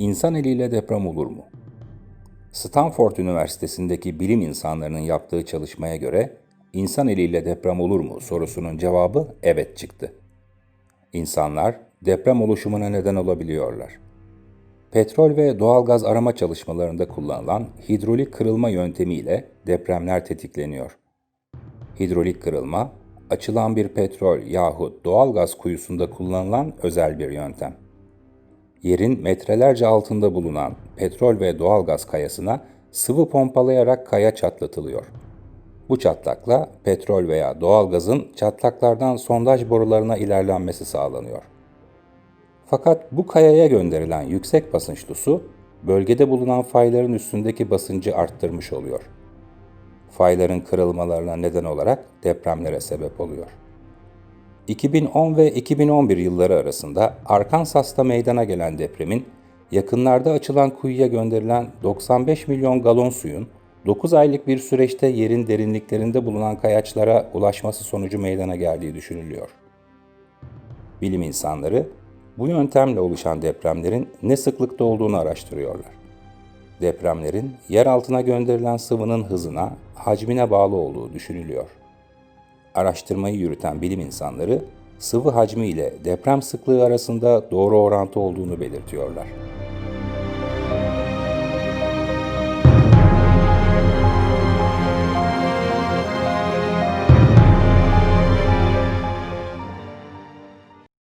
İnsan eliyle deprem olur mu? Stanford Üniversitesi'ndeki bilim insanlarının yaptığı çalışmaya göre insan eliyle deprem olur mu sorusunun cevabı evet çıktı. İnsanlar deprem oluşumuna neden olabiliyorlar. Petrol ve doğalgaz arama çalışmalarında kullanılan hidrolik kırılma yöntemiyle depremler tetikleniyor. Hidrolik kırılma, açılan bir petrol yahut doğalgaz kuyusunda kullanılan özel bir yöntem. Yerin metrelerce altında bulunan petrol ve doğalgaz kayasına sıvı pompalayarak kaya çatlatılıyor. Bu çatlakla petrol veya doğalgazın çatlaklardan sondaj borularına ilerlenmesi sağlanıyor. Fakat bu kayaya gönderilen yüksek basınçlı su bölgede bulunan fayların üstündeki basıncı arttırmış oluyor. Fayların kırılmalarına neden olarak depremlere sebep oluyor. 2010 ve 2011 yılları arasında Arkansas'ta meydana gelen depremin yakınlarda açılan kuyuya gönderilen 95 milyon galon suyun 9 aylık bir süreçte yerin derinliklerinde bulunan kayaçlara ulaşması sonucu meydana geldiği düşünülüyor. Bilim insanları bu yöntemle oluşan depremlerin ne sıklıkta olduğunu araştırıyorlar. Depremlerin yer altına gönderilen sıvının hızına, hacmine bağlı olduğu düşünülüyor. Araştırmayı yürüten bilim insanları sıvı hacmi ile deprem sıklığı arasında doğru orantı olduğunu belirtiyorlar.